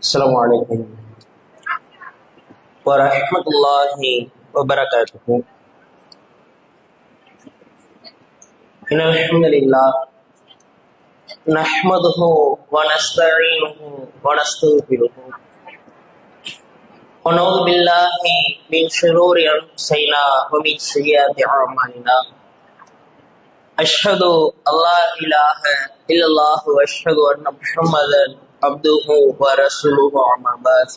السلام عليكم ورحمة الله وبركاته إن الحمد لله نحمده ونستعينه ونستغفره ونعوذ بالله من شرور أنفسنا ومن سيئات أعمالنا أشهد أن لا إله إلا الله وأشهد أن محمدا عبده ورسوله أما بعد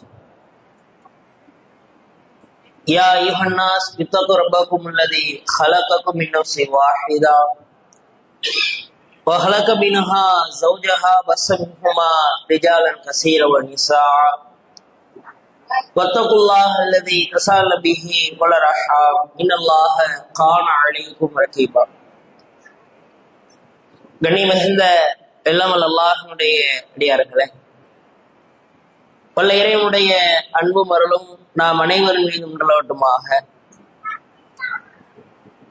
يا أيها الناس اتقوا ربكم الذي خلقكم من نفس واحدة وخلق منها زوجها بس منهما رجالا كثيرا ونساء واتقوا الله الذي تسال به والارحام ان الله كان عليكم رقيبا கண்ணி மிகுந்த எல்லாம் அல்லாஹனுடைய அடியார்களே. பல்ல இறைவனுடைய அன்பு மருளும் நாம் அனைவரும் மீது உண்டலவட்டுமாக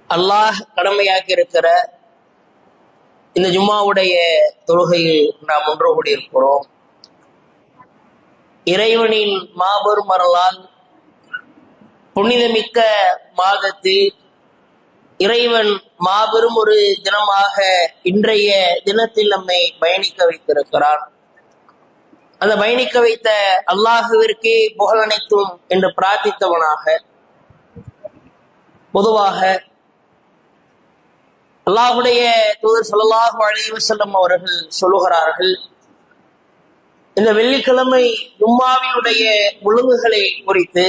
அல்லாஹ் கடமையாக்கி இருக்கிற இந்த ஜும்மாவுடைய தொழுகையில் நாம் ஒன்று கூடியிருக்கிறோம். இறைவனின் மாபெரும் மரலால் புனிதமிக்க மாதத்தில் இறைவன் மாபெரும் ஒரு தினமாக இன்றைய தினத்தில் நம்மை பயணிக்க வைத்திருக்கிறான். அந்த பயணிக்க வைத்த அல்லாஹுவிற்கே புகழனைத்தும் என்று பிரார்த்தித்தவனாக பொதுவாக அல்லாஹுடைய தூதர் ஸல்லல்லாஹு அலைஹி செல்லும் அவர்கள் சொல்லுகிறார்கள் இந்த வெள்ளிக்கிழமை ஜும்மாவினுடைய ஒழுங்குகளை குறித்து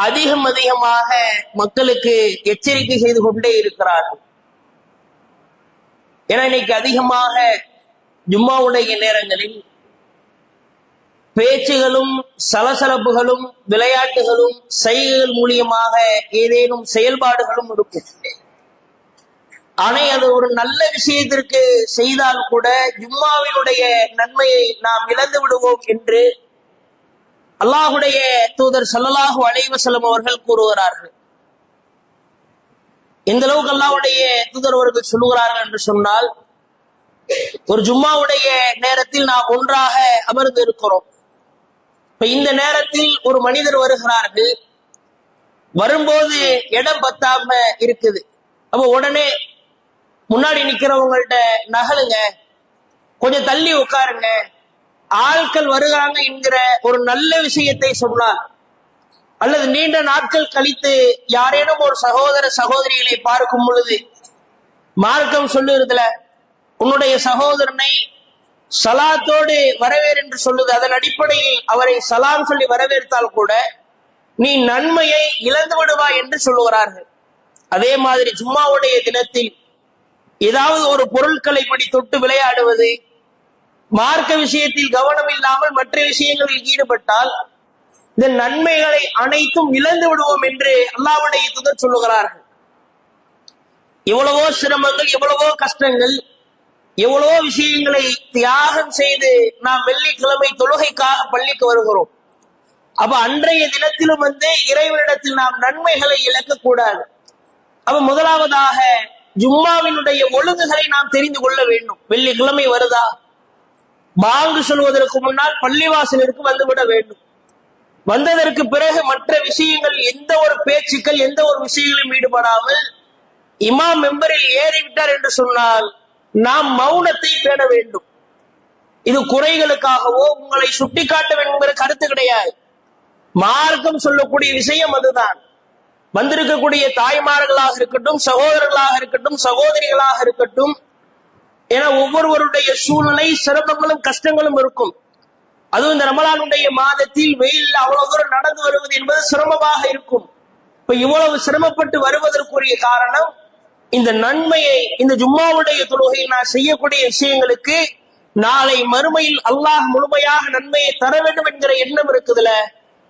அதிகம் அதிகமாக மக்களுக்கு எச்சரிக்கை செய்து கொண்டே இருக்கிறார்கள். ஏன்னா இன்னைக்கு அதிகமாக ஜும்மாவுடைய நேரங்களில் பேச்சுகளும் சலசலப்புகளும் விளையாட்டுகளும் செய்கைகள் மூலியமாக ஏதேனும் செயல்பாடுகளும் இருக்கிறது ஆனா அது ஒரு நல்ல விஷயத்திற்கு செய்தால் கூட ஜும்மாவினுடைய நன்மையை நாம் இழந்து விடுவோம் என்று அல்லாஹுடைய தூதர் சல்லல்லாஹு அலைவசலம் அவர்கள் கூறுகிறார்கள். எந்த அளவுக்கு அல்லாஹ்வுடைய தூதர் அவர்கள் சொல்லுகிறார்கள் என்று சொன்னால் ஒரு ஜும்மாவுடைய நேரத்தில் நாம் ஒன்றாக அமர்ந்து இருக்கிறோம். இப்ப இந்த நேரத்தில் ஒரு மனிதர் வருகிறார்கள். வரும்போது இடம் பத்தாம இருக்குது. அப்ப உடனே முன்னாடி நிக்கிறவங்கள்ட்ட நகலுங்க. கொஞ்சம் தள்ளி உட்காருங்க. ஆட்கள் வருகிறாங்க என்கிற ஒரு நல்ல விஷயத்தை சொன்னார். அல்லது நீண்ட நாட்கள் கழித்து யாரேனும் ஒரு சகோதர சகோதரிகளை பார்க்கும் பொழுது மார்க்கம் சொல்லுறதுல உன்னுடைய சகோதரனை சலாத்தோடு வரவேறு என்று சொல்லுது. அதன் அடிப்படையில் அவரை சலாம் சொல்லி வரவேற்றால் கூட நீ நன்மையை இழந்து விடுவாய் என்று சொல்லுகிறார்கள். அதே மாதிரி ஜும்மாவுடைய தினத்தில் ஏதாவது ஒரு பொருட்களை படி தொட்டு விளையாடுவது மார்க்க விஷயத்தில் கவனம் இல்லாமல் மற்ற விஷயங்களில் ஈடுபட்டால் இந்த நன்மைகளை அனைத்தும் இழந்து விடுவோம் என்று அல்லாவுடைய துதர் சொல்லுகிறார்கள். எவ்வளவோ சிரமங்கள் எவ்வளவோ கஷ்டங்கள் எவ்வளவோ விஷயங்களை தியாகம் செய்து நாம் வெள்ளிக்கிழமை தொழுகைக்காக பள்ளிக்கு வருகிறோம். அப்ப அன்றைய தினத்திலும் வந்து இறைவனிடத்தில் நாம் நன்மைகளை இழக்க கூடாது. அப்ப முதலாவதாக ஜும்மாவினுடைய ஒழுங்குகளை நாம் தெரிந்து கொள்ள வேண்டும். வெள்ளிக்கிழமை வருதா? பாங்கு சொல்வதற்கு முன்னால் பள்ளிவாசலிற்கு வந்துவிட வேண்டும். வந்ததற்கு பிறகு மற்ற விஷயங்கள் எந்த ஒரு பேச்சுக்கள் எந்த ஒரு விஷயங்களும் ஈடுபடாமல் இமாம் மெம்பரில் ஏறிவிட்டார் என்று சொன்னால் நாம் மௌனத்தை பேண வேண்டும். இது குறைகளுக்காகவோ உங்களை சுட்டிக்காட்ட வேண்டும் என்கிற கருத்து கிடையாது. மார்க்கம் சொல்லக்கூடிய விஷயம் அதுதான். வந்திருக்கக்கூடிய தாய்மார்களாக இருக்கட்டும் சகோதரர்களாக இருக்கட்டும் சகோதரிகளாக இருக்கட்டும் ஏன்னா ஒவ்வொருவருடைய சூழ்நிலை சிரமங்களும் கஷ்டங்களும் இருக்கும். அதுவும் இந்த ரமலானுடைய மாதத்தில் வெயில் அவ்வளவு தூரம் நடந்து வருவது என்பது சிரமமாக இருக்கும். இப்ப இவ்வளவு சிரமப்பட்டு வருவதற்குரிய காரணம் இந்த நன்மையை இந்த ஜும்மாவுடைய தொழுகையில் நான் செய்யக்கூடிய விஷயங்களுக்கு நாளை மறுமையில் அல்லாஹ் முழுமையாக நன்மையை தர வேண்டும் என்கிற எண்ணம் இருக்குதுல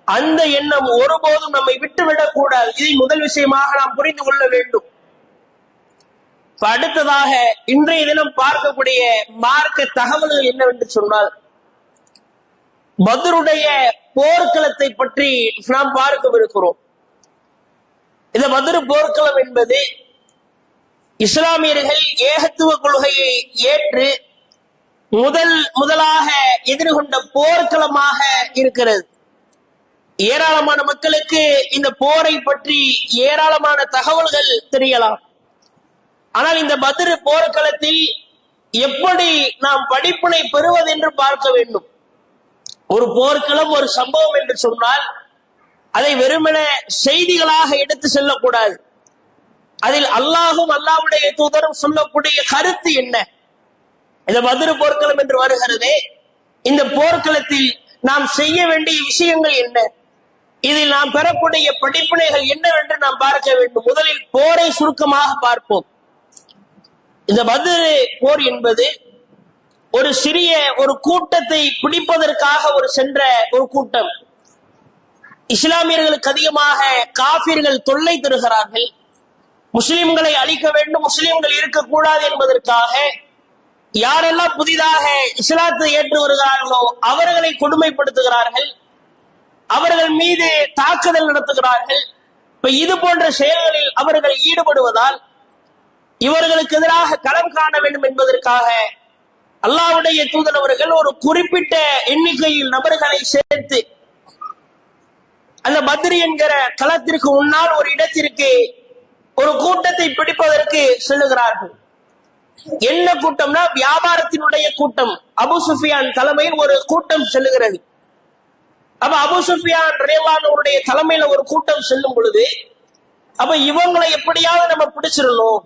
அந்த எண்ணம் ஒருபோதும் நம்மை விட்டுவிடக் கூடாது இதை முதல் விஷயமாக நாம் புரிந்து கொள்ள வேண்டும். அடுத்ததாக இன்றைய தினம் பார்க்கக்கூடிய மார்க்க தகவல்கள் என்னவென்று சொன்னால் பத்ருடைய போர்க்களத்தை பற்றி நாம் பார்க்கவிருக்கிறோம். இந்த பத்ரு போர்க்களம் என்பது இஸ்லாமியர்கள் ஏகத்துவ கொள்கையை ஏற்று முதல் முதலாக எதிர்கொண்ட போர்க்களமாக இருக்கிறது. ஏராளமான மக்களுக்கு இந்த போரை பற்றி ஏராளமான தகவல்கள் தெரியலாம். ஆனால் இந்த பதிரு போர்க்களத்தில் எப்படி நாம் படிப்பினை பெறுவது என்று பார்க்க வேண்டும். ஒரு போர்க்களம் ஒரு சம்பவம் என்று சொன்னால் அதை வெறுமன செய்திகளாக எடுத்து செல்லக்கூடாது. அதில் அல்லாஹும் அல்லாவுடைய தூதரும் சொல்லக்கூடிய கருத்து என்ன? இந்த மதுரை போர்க்களம் என்று வருகிறதே இந்த போர்க்களத்தில் நாம் செய்ய வேண்டிய விஷயங்கள் என்ன? இதில் நாம் பெறக்கூடிய படிப்பினைகள் என்னவென்று நாம் பார்க்க வேண்டும். முதலில் போரை சுருக்கமாக பார்ப்போம். இந்த மதுரை போர் என்பது ஒரு சிறிய ஒரு கூட்டத்தை பிடிப்பதற்காக ஒரு சென்ற ஒரு கூட்டம். இஸ்லாமியர்களுக்கு அதிகமாக காபிர்கள் தொல்லை தருகிறார்கள். முஸ்லிம்களை அழிக்க வேண்டும் முஸ்லிம்கள் இருக்கக்கூடாது என்பதற்காக யாரெல்லாம் புதிதாக இஸ்லாத்தை ஏற்று வருகிறார்களோ அவர்களை கொடுமைப்படுத்துகிறார்கள். அவர்கள் மீது தாக்குதல் நடத்துகிறார்கள். இப்ப இது போன்ற செயல்களில் அவர்கள் ஈடுபடுவதால் இவர்களுக்கு எதிராக களம் காண வேண்டும் என்பதற்காக அல்லாஹ்வுடைய தூதரவர்கள் ஒரு குறிப்பிட்ட எண்ணிக்கையில் நபர்களை சேர்த்து அந்த பத்ரி என்கிற களத்திற்கு முன்னால் ஒரு இடத்திற்கு ஒரு கூட்டத்தை பிடிப்பதற்கு செல்லுகிறார்கள். என்ன கூட்டம்னா வியாபாரத்தினுடைய கூட்டம். அபு சுஃபியான் தலைமையில் ஒரு கூட்டம் செல்லுகிறது. அப்ப அபு சுஃபியான் ரேவானவருடைய தலைமையில ஒரு கூட்டம் செல்லும் பொழுது அப்ப இவங்களை எப்படியாவது நம்ம பிடிச்சிடணும்?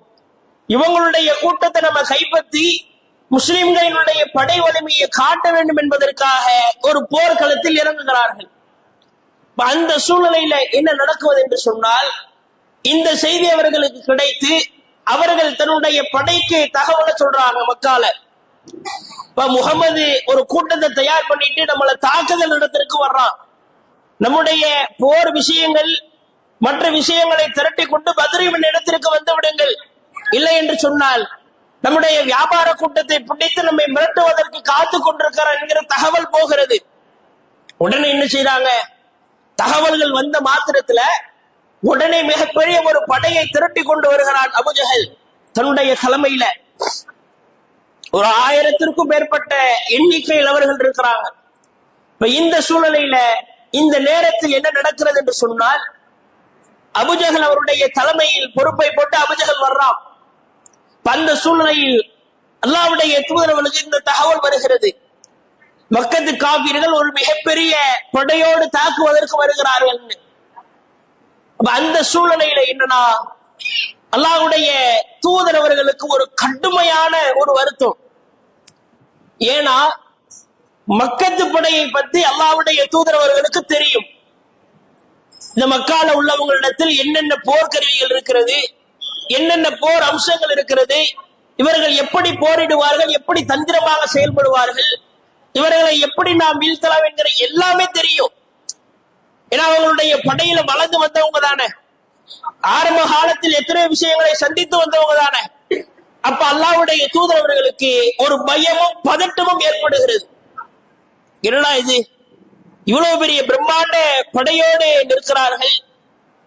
இவங்களுடைய கூட்டத்தை நம்ம கைப்பற்றி முஸ்லிம்களினுடைய படை வலிமையை காட்ட வேண்டும் என்பதற்காக ஒரு போர்க்களத்தில் இறங்குகிறார்கள். அந்த சூழ்நிலையில என்ன நடக்குவது என்று சொன்னால் இந்த செய்தி அவர்களுக்கு கிடைத்து அவர்கள் தன்னுடைய படைக்கு தகவலை சொல்றாங்க மக்கால. இப்ப முகமது ஒரு கூட்டத்தை தயார் பண்ணிட்டு நம்மளை தாக்குதல் இடத்திற்கு வர்றான். நம்முடைய போர் விஷயங்கள் மற்ற விஷயங்களை திரட்டி கொண்டு பத்ரிவின் இடத்திற்கு வந்து விடுங்கள். இல்லை என்று சொன்னால் நம்முடைய வியாபார கூட்டத்தை பிடித்து நம்மை மிரட்டுவதற்கு காத்து கொண்டிருக்கிறார் என்கிற தகவல் போகிறது. உடனே என்ன செய்யறாங்க தகவல்கள் வந்த மாத்திரத்துல உடனே மிகப்பெரிய ஒரு படையை திரட்டி கொண்டு வருகிறான் அபுஜகல் தன்னுடைய தலைமையில. ஒரு ஆயிரத்திற்கும் மேற்பட்ட எண்ணிக்கையில் அவர்கள் இருக்கிறாங்க. இப்ப இந்த சூழ்நிலையில இந்த நேரத்தில் என்ன நடக்கிறது என்று சொன்னால் அபுஜகல் அவருடைய தலைமையில் பொறுப்பை போட்டு அபுஜகல் வர்றான். அந்த சூழ்நிலையில் அல்லாவுடைய தூதரவனுக்கு இந்த தகவல் வருகிறது. மக்கத்து காப்பீர்கள் ஒரு மிகப்பெரிய படையோடு தாக்குவதற்கு வருகிறார்கள். அந்த சூழ்நிலையில என்னன்னா அல்லாஹ்வுடைய தூதர் அவர்களுக்கு ஒரு கடுமையான ஒரு வருத்தம். ஏன்னா மக்கத்து படையை பத்தி அல்லாவுடைய தூதர் அவர்களுக்கு தெரியும். இந்த மக்கால உள்ளவங்களிடத்தில் என்னென்ன போர்க்கருவிகள் இருக்கிறது என்னென்ன போர் அம்சங்கள் இருக்கிறது இவர்கள் எப்படி போரிடுவார்கள் எப்படி தந்திரமாக செயல்படுவார்கள் இவர்களை எப்படி நாம் வீழ்த்தலாம் என்கிற எல்லாமே தெரியும். ஏன்னா அவங்களுடைய படையில வளர்ந்து வந்தவங்க தானே. ஆரம்ப காலத்தில் எத்தனை விஷயங்களை சந்தித்து வந்தவங்க தானே. அப்ப அல்லாவுடைய தூதரவர்களுக்கு ஒரு பயமும் பதட்டமும் ஏற்படுகிறது. என்னடா இது? இவ்வளவு பெரிய பிரம்மாண்ட படையோடு நிற்கிறார்கள்.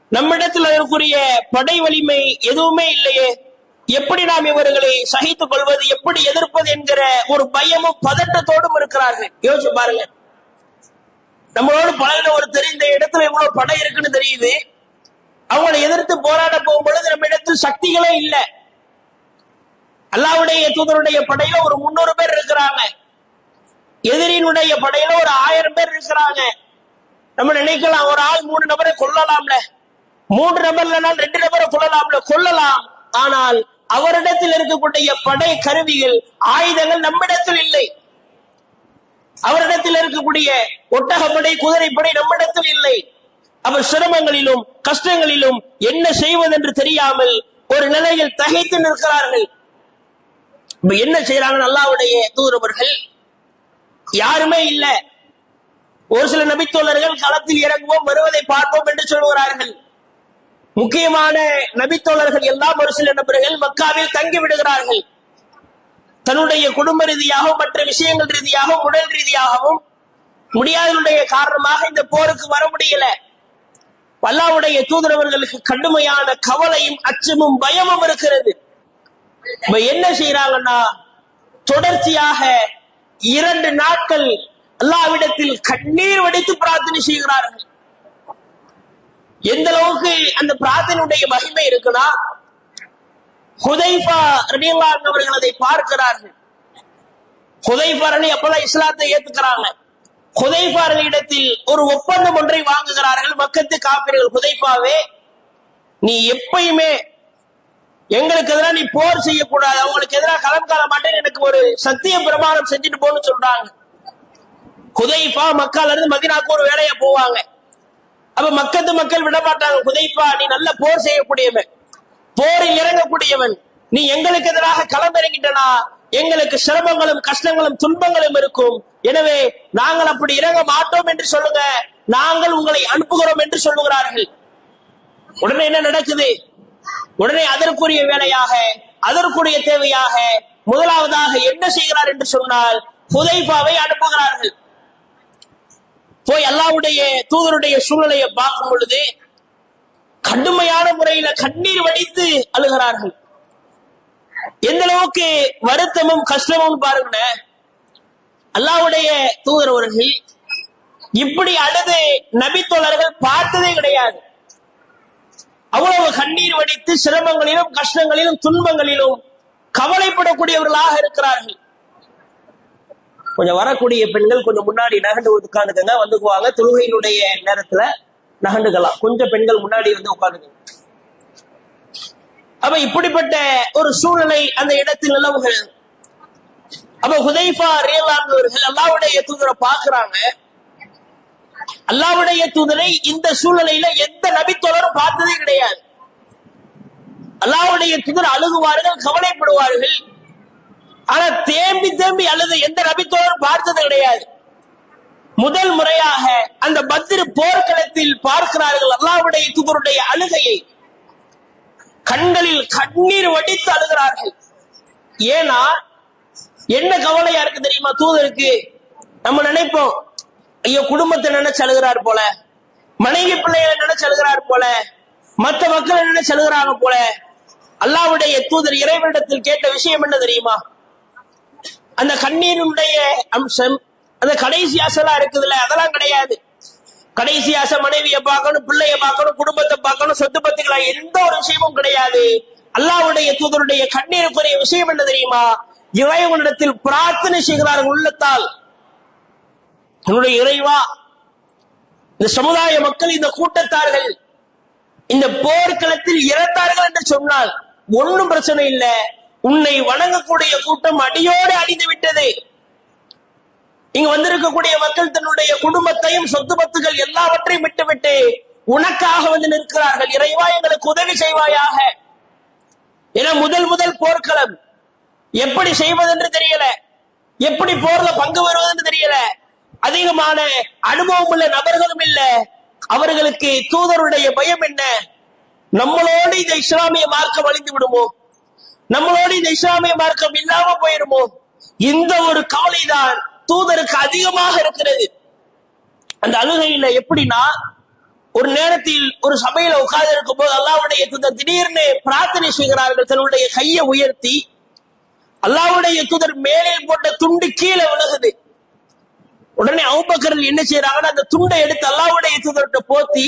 நம்மிடத்தில் அதற்குரிய படை வலிமை எதுவுமே இல்லையே. எப்படி நாம் இவர்களை சகித்துக் கொள்வது எப்படி எதிர்ப்பது என்கிற ஒரு பயமும் பதட்டத்தோடும் இருக்கிறார்கள். யோசிச்சு பாருங்க. நம்மளோடு பழகின ஒரு தெரிந்த இடத்துல இவ்வளவு படை இருக்குன்னு தெரியுது. அவங்களை எதிர்த்து போராட போகும் பொழுது நம்ம இடத்தில் சக்திகளே இல்லை. அல்லாவுடைய தூதருடைய படையில ஒரு முன்னூறு பேர் இருக்கிறாங்க. எதிரினுடைய படையில ஒரு ஆயிரம் பேர் இருக்கிறாங்க. நம்ம நினைக்கலாம் ஒரு ஆள் மூணு நபரை கொல்லலாம்ல. மூன்று நபர் இல்லைனால் ரெண்டு நபரை சொல்லலாம்ல சொல்லலாம். ஆனால் அவரிடத்தில் இருக்கக்கூடிய படை கருவிகள் ஆயுதங்கள் நம்மிடத்தில் இல்லை. அவரிடத்தில் இருக்கக்கூடிய ஒட்டகப்படை குதிரைப்படை நம்மிடத்தில் இல்லை. அவர் சிரமங்களிலும் கஷ்டங்களிலும் என்ன செய்வதென்று தெரியாமல் ஒரு நிலையில் தகைத்து நிற்கிறார்கள். இப்ப என்ன செய்யறாங்க அல்லாவுடைய தூதரவர்கள்? யாருமே இல்லை. ஒரு சில நபித்தோழர்கள் களத்தில் இறங்குவோம் வருவதை பார்ப்போம் என்று சொல்கிறார்கள் முக்கியமான நபித்தோழர்கள் எல்லாம் ஒரு சில நபர்கள் மக்காவில் தங்கி விடுகிறார்கள். தன்னுடைய குடும்ப ரீதியாகவும் மற்ற விஷயங்கள் ரீதியாகவும் உடல் ரீதியாகவும் முடியாதனுடைய காரணமாக இந்த போருக்கு வர முடியல. வல்லாவுடைய தூதரவர்களுக்கு கடுமையான கவலையும் அச்சமும் பயமும் இருக்கிறது. இப்ப என்ன செய்யறாங்கன்னா தொடர்ச்சியாக இரண்டு நாட்கள் அல்லாவிடத்தில் கண்ணீர் வடித்து பிரார்த்தனை செய்கிறார்கள். எந்த அளவுக்கு அந்த பிரார்த்தனையுடைய மகிமை இருக்குன்னா ஹுதைஃபா ரலியல்லாஹு அவர்கள் அதை பார்க்கிறார்கள். ஹுதைஃபா ரலி அப்பதான் இஸ்லாத்தை ஏத்துக்கிறாங்க. ஹுதைஃபா இடத்தில் ஒரு ஒப்பந்தம் ஒன்றை வாங்குகிறார்கள் மக்கத்து காப்பீர்கள் ஹுதைஃபாவே நீ எப்பயுமே எங்களுக்கு எதிராக நீ போர் செய்யக்கூடாது. அவங்களுக்கு எதிராக களம் கால மாட்டேன்னு எனக்கு ஒரு சத்திய பிரமாணம் செஞ்சுட்டு போன்னு சொல்றாங்க. ஹுதைஃபா மக்கால இருந்து மதினாக்கு ஒரு வேலையா போவாங்க. அப்ப மக்கத்து மக்கள் விடமாட்டாங்க. குதைப்பா நீ நல்ல போர் செய்யக்கூடியவன். போரில் இறங்கக்கூடியவன். நீ எங்களுக்கு எதிராக களமிறங்கிட்டனா? எங்களுக்கு சிரமங்களும் கஷ்டங்களும் துன்பங்களும் இருக்கும். எனவே நாங்கள் அப்படி இறங்க மாட்டோம் என்று சொல்லுங்க. நாங்கள் உங்களை அனுப்புகிறோம் என்று சொல்லுகிறார்கள். உடனே என்ன நடக்குது? உடனே அதற்குரிய வேலையாக அதற்குரிய தேவையாக முதலாவதாக என்ன செய்கிறார் என்று சொன்னால் புதைபாவை அனுப்புகிறார்கள். போய் அல்லாவுடைய தூதருடைய சூழ்நிலையை பார்க்கும் பொழுது கடுமையான முறையில கண்ணீர் வடித்து அழுகிறார்கள். எந்த அளவுக்கு வருத்தமும் கஷ்டமும் பாருங்க அல்லாவுடைய தூதர் அவர்கள் இப்படி அழுது நபித்தோழர்கள் பார்த்ததே கிடையாது. அவ்வளவு கண்ணீர் வடித்து சிரமங்களிலும் கஷ்டங்களிலும் துன்பங்களிலும் கவலைப்படக்கூடியவர்களாக இருக்கிறார்கள். கொஞ்சம் வரக்கூடிய பெண்கள் கொஞ்சம் முன்னாடி நகண்டு உட்காந்துக்கங்க வந்துக்குவாங்க தொழுகையினுடைய நேரத்துல நகண்டுக்கலாம் கொஞ்சம் பெண்கள் முன்னாடி வந்து உட்காந்துக்கங்க அப்ப இப்படிப்பட்ட ஒரு சூழ்நிலை அந்த இடத்தில் நிலவுகள் அப்ப ஹுதைஃபா ரியலானவர்கள் அல்லாவுடைய தூதரை பாக்குறாங்க அல்லாவுடைய தூதரை இந்த சூழ்நிலையில எந்த நபித்தொடரும் பார்த்ததே கிடையாது. அல்லாவுடைய தூதர் அழுகுவார்கள் கவலைப்படுவார்கள். ஆனா தேம்பி தேம்பி அல்லது எந்த ரபித்தோரும் பார்த்தது கிடையாது. முதல் முறையாக அந்த பத்ரு போர்க்களத்தில் பார்க்கிறார்கள் அல்லாவுடைய தூதருடைய அழுகையை. கண்களில் கண்ணீர் வடித்து அழுகிறார்கள். ஏன்னா என்ன கவலையா இருக்கு தெரியுமா? தூதருக்கு நம்ம நினைப்போம் ஐயோ குடும்பத்தை நினைச்சு அழுகிறார் போல மனைவி பிள்ளைகளை நினைச்சு அழுகிறார் போல மற்ற மக்களை நினைச்சு அழுகிறாங்க போல. அல்லாவுடைய தூதர் இறைவனிடத்தில் கேட்ட விஷயம் என்ன தெரியுமா? அந்த கண்ணீருடைய அம்சம் அந்த கடைசி அசலா இருக்குதுல்ல அதெல்லாம் கிடையாது. கடைசி ஆசை மனைவியை பார்க்கணும் பிள்ளைய பார்க்கணும் குடும்பத்தை பார்க்கணும் சொத்து பத்துக்களா எந்த ஒரு விஷயமும் கிடையாது. அல்லாவுடைய தூதருடைய கண்ணீருக்குரிய விஷயம் என்ன தெரியுமா? இறைவனிடத்தில் பிரார்த்தனை செய்கிறார்கள் உள்ளத்தால். என்னுடைய இறைவா இந்த சமுதாய மக்கள் இந்த கூட்டத்தார்கள் இந்த போர்க்களத்தில் இறந்தார்கள் என்று சொன்னால் ஒன்னும் பிரச்சனை இல்லை. உன்னை வணங்கக்கூடிய கூட்டம் அடியோடு அழிந்து விட்டது. இங்க வந்திருக்கக்கூடிய மக்கள் தன்னுடைய குடும்பத்தையும் சொத்து பத்துகள் எல்லாவற்றையும் விட்டுவிட்டு உனக்காக வந்து நிற்கிறார்கள். இறைவா எங்களுக்கு உதவி செய்வாயாக. என முதல் முதல் போர்க்களம். எப்படி செய்வதென்று தெரியல. எப்படி போர்ல பங்கு வருவதென்று தெரியல. அதிகமான அனுபவம் உள்ள நபர்களும் இல்ல. அவர்களுக்கு தூதருடைய பயம் என்ன? நம்மளோடு இந்த இஸ்லாமிய மார்க்கம் அழிந்து விடுமோ? நம்மளோடு இந்த இஸ்லாமிய மார்க்கம் இல்லாம போயிருமோ? இந்த ஒரு கவலைதான் தூதருக்கு அதிகமாக இருக்கிறது. அந்த அழுகையில எப்படின்னா ஒரு நேரத்தில் ஒரு சபையில உட்கார்ந்து இருக்கும் போது அல்லாவுடைய தூதர் திடீர்னு பிரார்த்தனை செய்கிறார்கள். தன்னுடைய கையை உயர்த்தி அல்லாவுடைய தூதர் மேலே போட்ட துண்டு கீழே விழுகுது. உடனே அவுபக்கரில் என்ன செய்யறாங்கன்னா அந்த துண்டை எடுத்து அல்லாவுடைய தூதர்கிட்ட போத்தி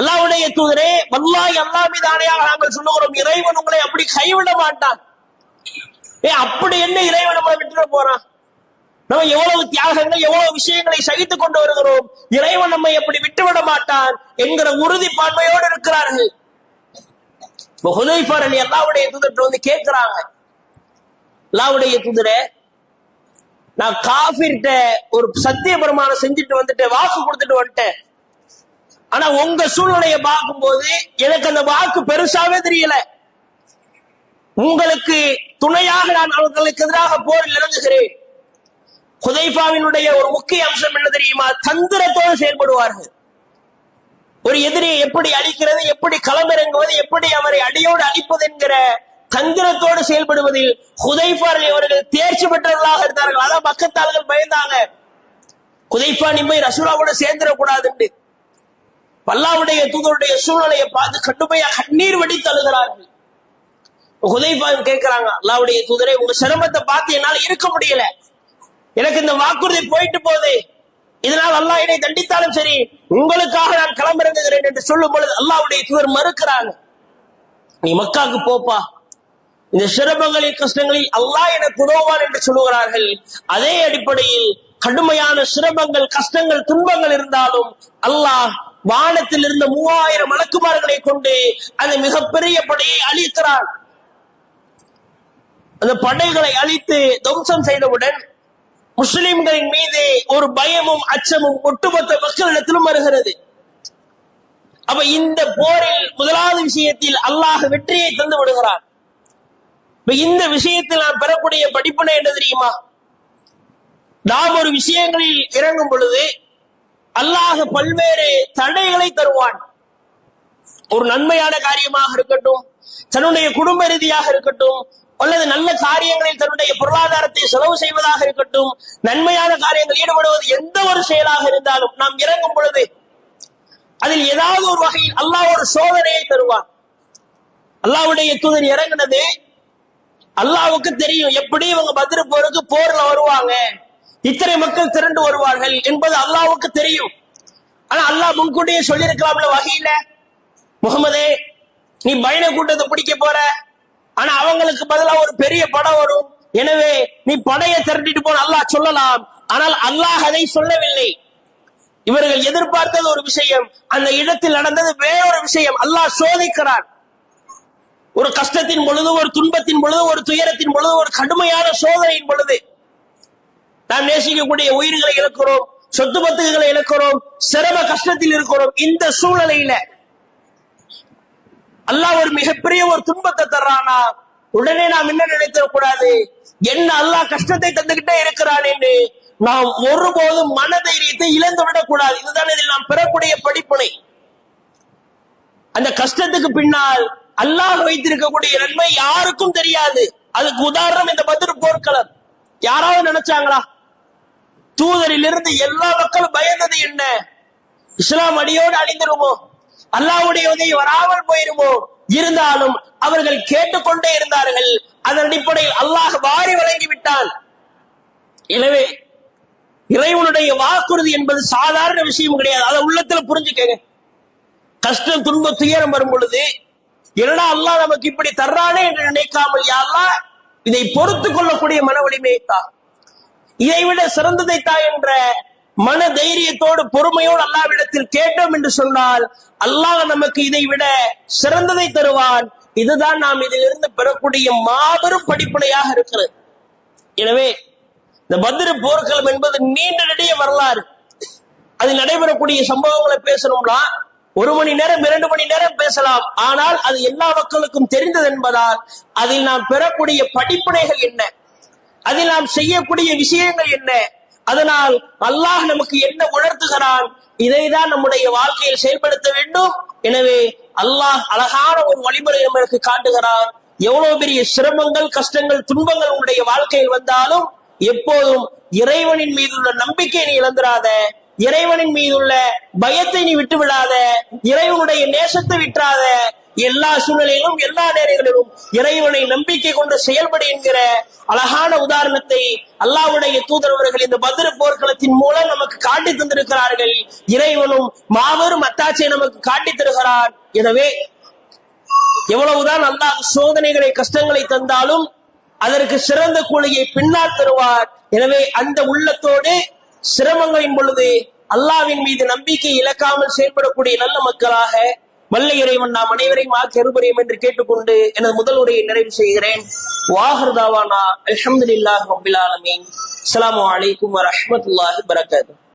அல்லாவுடைய தூதரே வல்லாய் அல்லா மீது ஆணையாக நாங்கள் சொல்லுகிறோம் இறைவன் உங்களை அப்படி கைவிட மாட்டான். ஏ அப்படி என்ன இறைவன் நம்மளை விட்டுட போறான்? நம்ம எவ்வளவு தியாகங்கள் எவ்வளவு விஷயங்களை சகித்துக் கொண்டு வருகிறோம் இறைவன் நம்மை எப்படி விட்டுவிட மாட்டான் என்கிற உறுதிப்பான்மையோடு இருக்கிறார்கள். இப்ப ஹுதைஃபர் அலி அல்லாவுடைய தூதர்கிட்ட வந்து கேட்கிறாங்க. அல்லாவுடைய தூதரே நான் காஃபிர்கிட்ட ஒரு சத்திய பிரமாணம் செஞ்சுட்டு வந்துட்டேன் வாக்கு கொடுத்துட்டு வந்துட்டேன். ஆனா உங்க சூழ்நிலையை பார்க்கும்போது எனக்கு அந்த வாக்கு பெருசாவே தெரியல. உங்களுக்கு துணையாக நான் அவர்களுக்கு எதிராக போரில் இறங்குகிறேன். ஹுதைஃபாவினுடைய ஒரு முக்கிய அம்சம் என்ன தெரியுமா? தந்திரத்தோடு செயல்படுவார்கள். ஒரு எதிரியை எப்படி அழிக்கிறது எப்படி களமிறங்குவது எப்படி அவரை அடியோடு அழிப்பது என்கிற தந்திரத்தோடு செயல்படுவதில் ஹுதைஃபார் அவர்கள் தேர்ச்சி பெற்றவர்களாக இருந்தார்கள். அதான் பக்கத்தாளர்கள் பயந்தாங்க. ஹுதைஃபா நீ போய் ரசூலாவோட சேர்ந்துடக்கூடாதுன்னு பல்லாவுடைய தூதருடைய சூழ்நிலையை பார்த்து கடுமையா கண்ணீர் வடித்து அழுகிறார்கள். ஹுதைஃபா கேட்கிறாங்க அல்லாவுடைய தூதரை உங்க சிரமத்தை பார்த்து என்னால இருக்க முடியல. எனக்கு இந்த வாக்குறுதி போயிட்டு போகுது. இதனால் அல்லாஹ் என்னை தண்டித்தாலும் சரி உங்களுக்காக நான் களமிறங்குகிறேன் என்று சொல்லும் பொழுது அல்லாவுடைய தூதர் மறுக்கிறாங்க. நீ மக்காவுக்கு போப்பா. இந்த சிரமங்களில் கஷ்டங்களில் அல்லாஹ் எனக்கு உதவுவான் என்று சொல்லுகிறார்கள். அதே அடிப்படையில் கடுமையான சிரமங்கள் கஷ்டங்கள் துன்பங்கள் இருந்தாலும் அல்லாஹ் வானத்தில் இருந்த மூவாயிரம் மலக்குமார்களை கொண்டு அந்த மிகப்பெரிய படையை அழிக்கிறான் அந்த படைகளை அழித்து துவம்சம் செய்தவுடன் முஸ்லிம்களின் மீது ஒரு பயமும் அச்சமும் ஒட்டுமொத்த மக்களிடத்திலும் வருகிறது. அப்ப இந்த போரில் முதலாவது விஷயத்தில் அல்லாஹ் வெற்றியை தந்து விடுகிறார். இந்த விஷயத்தில் நாம் பெறக்கூடிய படிப்பினை என்ன தெரியுமா? நாம் ஒரு விஷயங்களில் இறங்கும் பொழுது அல்லாஹ் பல்வேறு தடைகளை தருவான். ஒரு நன்மையான காரியமாக இருக்கட்டும் தன்னுடைய குடும்ப ரீதியாக இருக்கட்டும் அல்லது நல்ல காரியங்களில் தன்னுடைய பொருளாதாரத்தை செலவு செய்வதாக இருக்கட்டும் நன்மையான காரியங்கள் ஈடுபடுவது எந்த ஒரு செயலாக இருந்தாலும் நாம் இறங்கும் பொழுது அதில் ஏதாவது ஒரு வகையில் அல்லாஹ் ஒரு சோதனையை தருவான். அல்லாஹ்வுடைய தூதர் இறங்கினது அல்லாவுக்கு தெரியும் எப்படி இவங்க பதிரு போருக்கு போர்ல வருவாங்க. இத்தனை மக்கள் திரண்டு வருவார்கள் என்பது அல்லாவுக்கு தெரியும். ஆனா அல்லாஹ் முன்கூட்டியே சொல்லியிருக்கலாம்ல வகையில. முகமதே நீ பயண கூட்டத்தை பிடிக்க போற. ஆனா அவங்களுக்கு பதிலா ஒரு பெரிய படம் வரும். எனவே நீ படையை திரட்டிட்டு போன அல்லாஹ் சொல்லலாம். ஆனால் அல்லாஹ் அதை சொல்லவில்லை. இவர்கள் எதிர்பார்த்தது ஒரு விஷயம் அந்த இடத்தில் நடந்தது வேறொரு விஷயம். அல்லாஹ் சோதிக்கிறான். ஒரு கஷ்டத்தின் பொழுது ஒரு துன்பத்தின் பொழுது ஒரு துயரத்தின் பொழுது ஒரு கடுமையான சோதனையின் பொழுது நாம் நேசிக்கக்கூடிய உயிர்களை இழக்கிறோம் சொத்து பத்துகளை இழக்கிறோம் சிரம கஷ்டத்தில் இருக்கிறோம். இந்த சூழ்நிலையில அல்லாஹ் ஒரு மிகப்பெரிய ஒரு துன்பத்தை தர்றானா? உடனே நாம் என்ன நினைத்திடக் கூடாது? என்ன அல்லாஹ் கஷ்டத்தை தந்துகிட்டே இருக்கிறான் என்று நாம் ஒருபோதும் மனதைரியத்தை இழந்து விடக்கூடாது. இதுதான் இதில் நாம் பெறக்கூடிய படிப்பினை. அந்த கஷ்டத்துக்கு பின்னால் அல்லாஹ் வைத்திருக்கக்கூடிய நன்மை யாருக்கும் தெரியாது. அதுக்கு உதாரணம் இந்த பதிர் போர்க்களம். யாராவது நினைச்சாங்களா? தூதரிலிருந்து எல்லா மக்களும் பயந்தது என்ன? இஸ்லாம் அடியோடு அழிந்துருமோ? அல்லாஹ்வுடைய உதவி வராமல் போயிருமோ? இருந்தாலும் அவர்கள் கேட்டுக்கொண்டே இருந்தார்கள். அதன் அடிப்படையில் அல்லாஹ் வாரி வழங்கி விட்டான். எனவே இறைவனுடைய வாக்குறுதி என்பது சாதாரண விஷயம் கிடையாது. அதை உள்ளத்துல புரிஞ்சுக்கங்க. கஷ்டம் துன்ப துயரம் வரும் பொழுது என்னடா அல்லாஹ் நமக்கு இப்படி தர்றானே என்று நினைக்காமல் யாரெல்லாம் இதை பொறுத்து கொள்ளக்கூடிய மன வலிமையை இதை விட சிறந்ததை தா என்ற மன தைரியத்தோடு பொறுமையோடு அல்லாவிடத்தில் கேட்டோம் என்று சொன்னால் அல்லாஹ் நமக்கு இதை விட சிறந்ததை தருவான். இதுதான் நாம் இதிலிருந்து பெறக்கூடிய மாபெரும் படிப்பனையாக இருக்கிறது. எனவே இந்த பத்ர போர்க்களம் என்பது நீண்ட நெடிய வரலாறு. அதில் நடைபெறக்கூடிய சம்பவங்களை பேசணும்னா ஒரு மணி நேரம் இரண்டு மணி நேரம் பேசலாம். ஆனால் அது எல்லா மக்களுக்கும் தெரிந்தது என்பதால் அதில் நாம் பெறக்கூடிய படிப்பினைகள் என்ன? அதில் நாம் செய்யக்கூடிய விஷயங்கள் என்ன? அதனால் அல்லாஹ் நமக்கு என்ன உணர்த்துகிறான்? இதைதான் நம்முடைய வாழ்க்கையில் செயல்படுத்த வேண்டும். எனவே அல்லாஹ் அழகான ஒரு வழிமுறை நமக்கு காட்டுகிறான். எவ்வளவு பெரிய சிரமங்கள் கஷ்டங்கள் துன்பங்கள் உன்னுடைய வாழ்க்கையில் வந்தாலும் எப்போதும் இறைவனின் மீது உள்ள நம்பிக்கை நீ இழந்துராத இறைவனின் மீது உள்ள பயத்தை நீ விட்டு விடாத இறைவனுடைய நேசத்தை விட்டுறாத. எல்லா சூழ்நிலையிலும் எல்லா நேரங்களிலும் இறைவனை நம்பிக்கை கொண்டு செயல்படு என்கிற அழகான உதாரணத்தை அல்லாஹ்வுடைய தூதரவர்கள் இந்த பத்திர போர்க்களத்தின் மூலம் நமக்கு காட்டி தந்திருக்கிறார்கள். இறைவனும் மாபெரும் அத்தாட்சியை நமக்கு காட்டி தருகிறார் எனவே எவ்வளவுதான் அல்லாஹ் சோதனைகளை கஷ்டங்களை தந்தாலும் அதற்கு சிறந்த கூலியை பின்னால் தருவார். எனவே அந்த உள்ளத்தோடு சிரமங்களின் பொழுது அல்லாவின் மீது நம்பிக்கை இழக்காமல் செயல்படக்கூடிய நல்ல மக்களாக வல்ல இறைவன் நாம் அனைவரையும் ஆக்கருபுரியும் என்று கேட்டுக்கொண்டு எனது முதல் உரையை நிறைவு செய்கிறேன். வாஹர்தாவானா அல்ஹம்துலில்லாஹ் ரப்பில் ஆலமீன். அஸ்ஸலாமு அலைக்கும் வரஹ்மத்துல்லாஹி